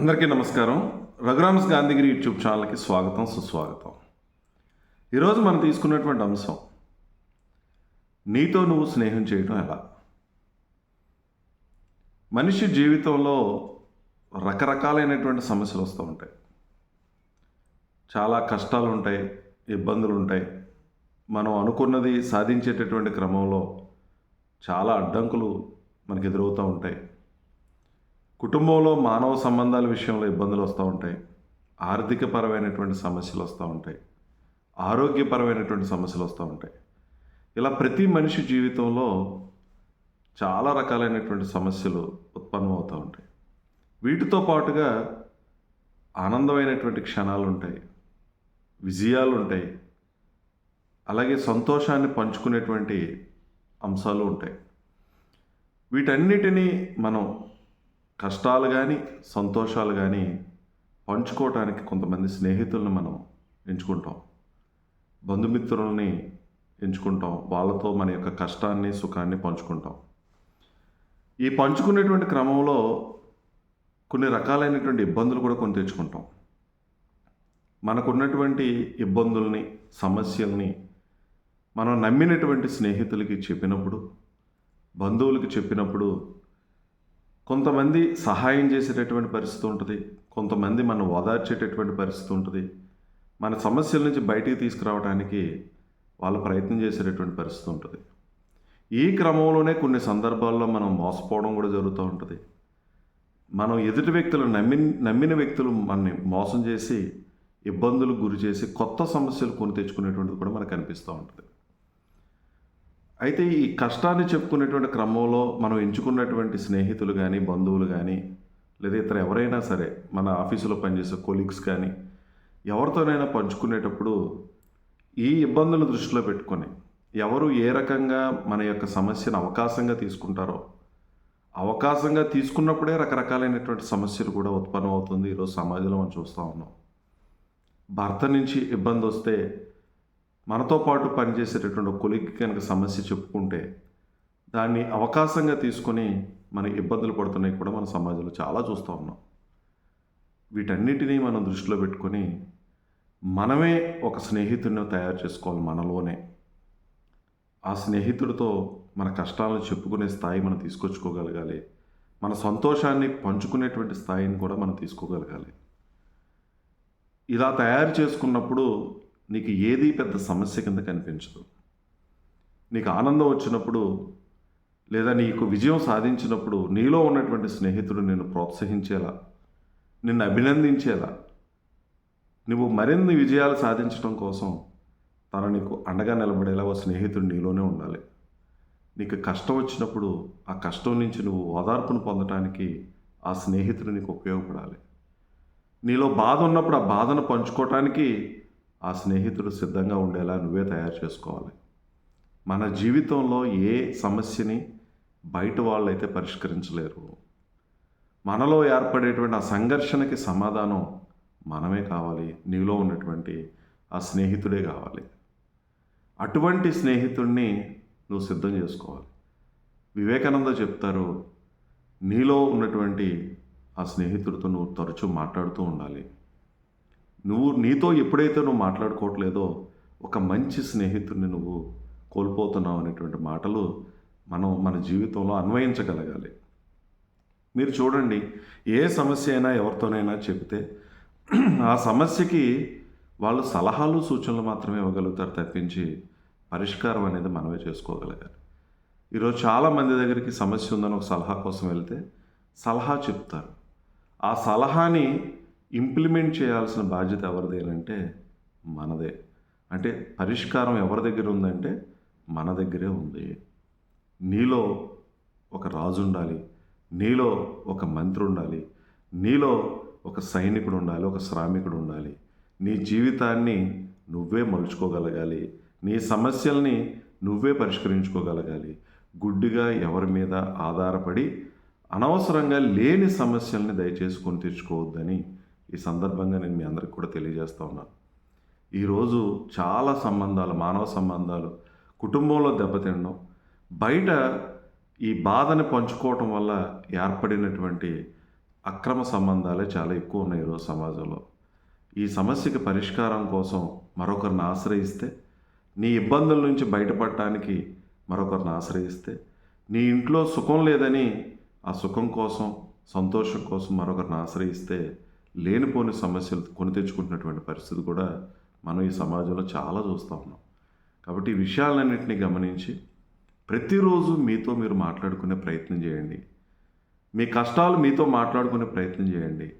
అందరికీ నమస్కారం. రఘురామ్స్ గాంధీగిరి యూట్యూబ్ ఛానల్కి స్వాగతం సుస్వాగతం. ఈరోజు మనం తీసుకున్నటువంటి అంశం నీతో నువ్వు స్నేహం చేయడం ఎలా? మనిషి జీవితంలో రకరకాలైనటువంటి సమస్యలు వస్తూ ఉంటాయి. చాలా కష్టాలు ఉంటాయి ఇబ్బందులు ఉంటాయి మనం అనుకున్నది సాధించేటటువంటి క్రమంలో చాలా అడ్డంకులు మనకు ఎదురవుతూ ఉంటాయి. కుటుంబంలో మానవ సంబంధాల విషయంలో ఇబ్బందులు వస్తూ ఉంటాయి. ఆర్థికపరమైనటువంటి సమస్యలు వస్తూ ఉంటాయి. ఆరోగ్యపరమైనటువంటి సమస్యలు వస్తూ ఉంటాయి. ఇలా ప్రతి మనిషి జీవితంలో చాలా రకాలైనటువంటి సమస్యలు ఉత్పన్నమవుతూ ఉంటాయి. వీటితో పాటుగా ఆనందమైనటువంటి క్షణాలు ఉంటాయి. విజయాలు ఉంటాయి. అలాగే సంతోషాన్ని పంచుకునేటువంటి అంశాలు ఉంటాయి. వీటన్నిటినీ మనం కష్టాలు కానీ సంతోషాలు కానీ పంచుకోవటానికి కొంతమంది స్నేహితులను మనం ఎంచుకుంటాం. బంధుమిత్రులని ఎంచుకుంటాం. వాళ్ళతో మన యొక్క కష్టాన్ని సుఖాన్ని పంచుకుంటాం. ఈ పంచుకునేటువంటి క్రమంలో కొన్ని రకాలైనటువంటి ఇబ్బందులు కూడా కొన్ని తెచ్చుకుంటాం. మనకున్నటువంటి ఇబ్బందుల్ని సమస్యల్ని మనం నమ్మినటువంటి స్నేహితులకి చెప్పినప్పుడు బంధువులకి చెప్పినప్పుడు కొంతమంది సహాయం చేసేటటువంటి పరిస్థితి ఉంటుంది. కొంతమంది మనం ఓదార్చేటటువంటి పరిస్థితి ఉంటుంది. మన సమస్యల నుంచి బయటికి తీసుకురావడానికి వాళ్ళు ప్రయత్నం చేసేటటువంటి పరిస్థితి ఉంటుంది. ఈ క్రమంలోనే కొన్ని సందర్భాల్లో మనం మోసపోవడం కూడా జరుగుతూ ఉంటుంది. మనం ఎదుటి వ్యక్తులు నమ్మి నమ్మిన వ్యక్తులు మనని మోసం చేసి ఇబ్బందులకు గురి చేసి కొత్త సమస్యలు కొని తెచ్చుకునేటువంటిది కూడా మనకు కనిపిస్తూ ఉంటుంది. అయితే ఈ కష్టాన్ని చెప్పుకునేటువంటి క్రమంలో మనం ఎంచుకున్నటువంటి స్నేహితులు కానీ బంధువులు కానీ లేదా ఇతర ఎవరైనా సరే మన ఆఫీసులో పనిచేసే కొలీగ్స్ కానీ ఎవరితోనైనా పంచుకునేటప్పుడు ఈ ఇబ్బందులను దృష్టిలో పెట్టుకొని ఎవరు ఏ రకంగా మన యొక్క సమస్యను అవకాశంగా తీసుకుంటారో అవకాశంగా తీసుకున్నప్పుడే రకరకాలైనటువంటి సమస్యలు కూడా ఉత్పన్నం అవుతుంది ఈరోజు సమాజంలో మనం చూస్తూ ఉన్నాం. భర్త నుంచి ఇబ్బంది వస్తే మనతో పాటు పనిచేసేటటువంటి కొలిక్కి కనుక సమస్య చెప్పుకుంటే దాన్ని అవకాశంగా తీసుకొని మన ఇబ్బందులు పడుతున్నాయి కూడా మన సమాజంలో చాలా చూస్తూ ఉన్నాం. వీటన్నిటినీ మనం దృష్టిలో పెట్టుకొని మనమే ఒక స్నేహితుడిని తయారు చేసుకోవాలి మనలోనే. ఆ స్నేహితుడితో మన కష్టాలను చెప్పుకునే స్థాయి మనం తీసుకొచ్చుకోగలగాలి. మన సంతోషాన్ని పంచుకునేటువంటి స్థాయిని కూడా మనం తీసుకోగలగాలి. ఇలా తయారు చేసుకున్నప్పుడు నీకు ఏది పెద్ద సమస్య కింద కనిపించదు. నీకు ఆనందం వచ్చినప్పుడు లేదా నీకు విజయం సాధించినప్పుడు నీలో ఉన్నటువంటి స్నేహితుడు నిన్ను ప్రోత్సహించేలా నిన్ను అభినందించేలా నువ్వు మరిన్ని విజయాలు సాధించడం కోసం తన నీకు అండగా నిలబడేలా ఓ స్నేహితుడు నీలోనే ఉండాలి. నీకు కష్టం వచ్చినప్పుడు ఆ కష్టం నుంచి నువ్వు ఓదార్పును పొందటానికి ఆ స్నేహితుడు నీకు ఉపయోగపడాలి. నీలో బాధ ఉన్నప్పుడు ఆ బాధను పంచుకోవటానికి ఆ స్నేహితుడు సిద్ధంగా ఉండేలా నువ్వే తయారు చేసుకోవాలి. మన జీవితంలో ఏ సమస్యని బయట వాళ్ళైతే పరిష్కరించలేరు. మనలో ఏర్పడేటువంటి ఆ సంఘర్షణకి సమాధానం మనమే కావాలి. నీలో ఉన్నటువంటి ఆ స్నేహితుడే కావాలి. అటువంటి స్నేహితుడిని నువ్వు సిద్ధం చేసుకోవాలి. వివేకానంద చెప్తారు నీలో ఉన్నటువంటి ఆ స్నేహితుడితో నువ్వు తరచూ మాట్లాడుతూ ఉండాలి. నువ్వు నీతో ఎప్పుడైతే నువ్వు మాట్లాడుకోవట్లేదో ఒక మంచి స్నేహితుడిని నువ్వు కోల్పోతున్నావు అనేటువంటి మాటలు మనం మన జీవితంలో అన్వయించగలగాలి. మీరు చూడండి ఏ సమస్య అయినా ఎవరితోనైనా చెబితే ఆ సమస్యకి వాళ్ళు సలహాలు సూచనలు మాత్రమే ఇవ్వగలుగుతారు తప్పించి పరిష్కారం అనేది మనమే చేసుకోగలగాలి. ఈరోజు చాలామంది దగ్గరికి సమస్య ఉందని ఒక సలహా కోసం వెళ్తే సలహా చెప్తారు. ఆ సలహాని ఇంప్లిమెంట్ చేయాల్సిన బాధ్యత ఎవరిదేనంటే మనదే. అంటే పరిష్కారం ఎవరి దగ్గర ఉందంటే మన దగ్గరే ఉంది. నీలో ఒక రాజు ఉండాలి. నీలో ఒక మంత్రి ఉండాలి. నీలో ఒక సైనికుడు ఉండాలి ఒక శ్రామికుడు ఉండాలి. నీ జీవితాన్ని నువ్వే మలుచుకోగలగాలి. నీ సమస్యల్ని నువ్వే పరిష్కరించుకోగలగాలి. గుడ్డిగా ఎవరి మీద ఆధారపడి అనవసరంగా లేని సమస్యల్ని దయచేసుకొని తెచ్చుకోవద్దని ఈ సందర్భంగా నేను మీ అందరికి కూడా తెలియజేస్తూ ఉన్నాను ఈరోజు చాలా సంబంధాలు మానవ సంబంధాలు కుటుంబంలో దెబ్బతినడం బయట ఈ బాధని పంచుకోవటం వల్ల ఏర్పడినటువంటి అక్రమ సంబంధాలే చాలా ఎక్కువ ఉన్నాయి ఈరోజు సమాజంలో. ఈ సమస్యకి పరిష్కారం కోసం మరొకరిని ఆశ్రయిస్తే నీ ఇబ్బందుల నుంచి బయటపడటానికి మరొకరిని ఆశ్రయిస్తే నీ ఇంట్లో సుఖం లేదని ఆ సుఖం కోసం సంతోషం కోసం మరొకరిని ఆశ్రయిస్తే లేనిపోని సమస్యలు కొని తెచ్చుకుంటున్నటువంటి పరిస్థితి కూడా మనం ఈ సమాజంలో చాలా చూస్తూ ఉన్నాం. కాబట్టి ఈ విషయాలన్నింటినీ గమనించి ప్రతిరోజు మీతో మీరు మాట్లాడుకునే ప్రయత్నం చేయండి. మీ కష్టాలు మీతో మాట్లాడుకునే ప్రయత్నం చేయండి.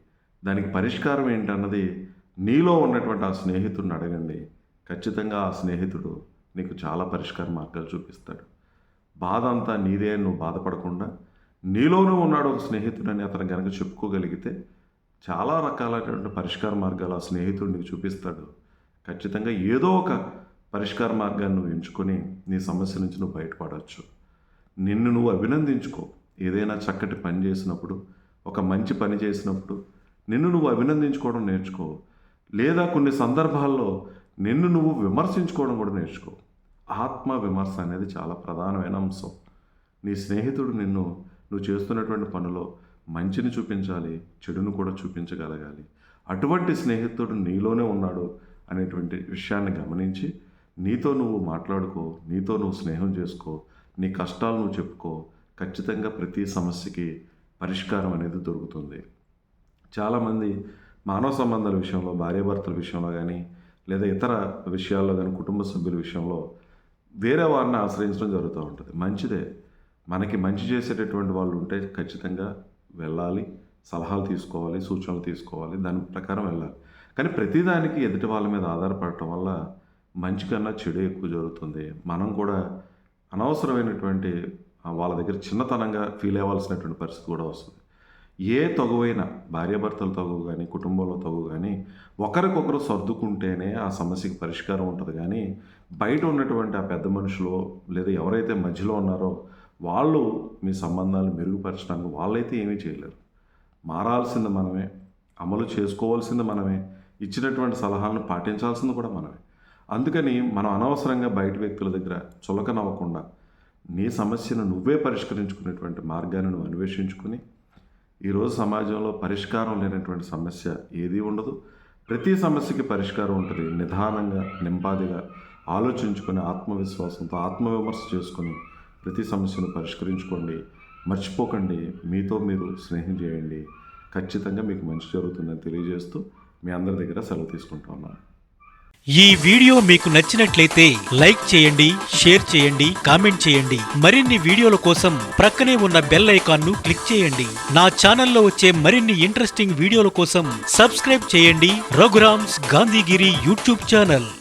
దానికి పరిష్కారం ఏంటన్నది నీలో ఉన్నటువంటి ఆ స్నేహితుడిని అడగండి. ఖచ్చితంగా ఆ స్నేహితుడు నీకు చాలా పరిష్కార మార్గాలు చూపిస్తాడు. బాధ అంతా నీదే అని నువ్వు బాధపడకుండా నీలోనూ ఉన్నాడు ఒక స్నేహితుడని అతను కనుక చెప్పుకోగలిగితే చాలా రకాలైనటువంటి పరిష్కార మార్గాలు ఆ స్నేహితుడు నీకు చూపిస్తాడు. ఖచ్చితంగా ఏదో ఒక పరిష్కార మార్గాన్ని నువ్వు ఎంచుకొని నీ సమస్య నుంచి నువ్వు బయటపడవచ్చు. నిన్ను నువ్వు అభినందించుకో. ఏదైనా చక్కటి పని చేసినప్పుడు ఒక మంచి పని చేసినప్పుడు నిన్ను నువ్వు అభినందించుకోవడం నేర్చుకో. లేదా కొన్ని సందర్భాల్లో నిన్ను నువ్వు విమర్శించుకోవడం కూడా నేర్చుకో. ఆత్మ విమర్శ అనేది చాలా ప్రధానమైన అంశం. నీ స్నేహితుడు నిన్ను నువ్వు చేస్తున్నటువంటి పనిలో మంచిని చూపించాలి చెడును కూడా చూపించగలగాలి. అటువంటి స్నేహితుడు నీలోనే ఉన్నాడు అనేటువంటి విషయాన్ని గమనించి నీతో నువ్వు మాట్లాడుకో నీతో నువ్వు స్నేహం చేసుకో నీ కష్టాలు నువ్వు చెప్పుకో ఖచ్చితంగా ప్రతి సమస్యకి పరిష్కారం అనేది దొరుకుతుంది. చాలామంది మానవ సంబంధాల విషయంలో భార్యాభర్తల విషయంలో కానీ లేదా ఇతర విషయాల్లో కానీ కుటుంబ సభ్యుల విషయంలో వేరే వారిని ఆశ్రయించడం జరుగుతూ ఉంటుంది. మంచిదే. మనకి మంచి చేసేటటువంటి వాళ్ళు ఉంటే ఖచ్చితంగా వెళ్ళాలి సలహాలు తీసుకోవాలి సూచనలు తీసుకోవాలి దాని ప్రకారం వెళ్ళాలి. కానీ ప్రతిదానికి ఎదుటి వాళ్ళ మీద ఆధారపడటం వల్ల మంచి కన్నా చెడు ఎక్కువ జరుగుతుంది. మనం కూడా అనవసరమైనటువంటి వాళ్ళ దగ్గర చిన్నతనంగా ఫీల్ అవ్వాల్సినటువంటి పరిస్థితి కూడా వస్తుంది. ఏ తగువైనా భార్యాభర్తల తగువు కానీ కుటుంబంలో తగువు కానీ ఒకరికొకరు సర్దుకుంటేనే ఆ సమస్యకి పరిష్కారం ఉంటుంది. కానీ బయట ఉన్నటువంటి ఆ పెద్ద మనుషులు లేదా ఎవరైతే మధ్యలో ఉన్నారో వాళ్ళు మీ సంబంధాలు మెరుగుపరచడానికి వాళ్ళైతే ఏమీ చేయలేరు. మారాల్సింది మనమే అమలు చేసుకోవాల్సింది మనమే ఇచ్చినటువంటి సలహాలను పాటించాల్సింది కూడా మనమే. అందుకని మనం అనవసరంగా బయట వ్యక్తుల దగ్గర చులకనవ్వకుండా నీ సమస్యను నువ్వే పరిష్కరించుకునేటువంటి మార్గాన్ని నువ్వు అన్వేషించుకుని ఈరోజు సమాజంలో పరిష్కారం లేనటువంటి సమస్య ఏదీ ఉండదు. ప్రతి సమస్యకి పరిష్కారం ఉంటుంది. నిదానంగా నింపాదిగా ఆలోచించుకొని ఆత్మవిశ్వాసంతో ఆత్మవిమర్శ చేసుకొని ప్రతి సమస్యను పరిష్కరించుకోండి. మర్చిపోకండి. మీతో మీరు స్నేహం చేయండి. ఖచ్చితంగా మీకు మంచి జరుగుతుందని తెలియజేస్తూ మీ అందరి దగ్గర సెలవు తీసుకుంటా ఉన్నాను ఈ వీడియో మీకు నచ్చినట్లయితే లైక్ చేయండి షేర్ చేయండి కామెంట్ చేయండి. మరిన్ని వీడియోల కోసం ప్రక్కనే ఉన్న బెల్ ఐకాన్ను క్లిక్ చేయండి. నా ఛానల్లో వచ్చే మరిన్ని ఇంట్రెస్టింగ్ వీడియోల కోసం సబ్స్క్రైబ్ చేయండి. Raghuram's Gandhigiri YouTube channel.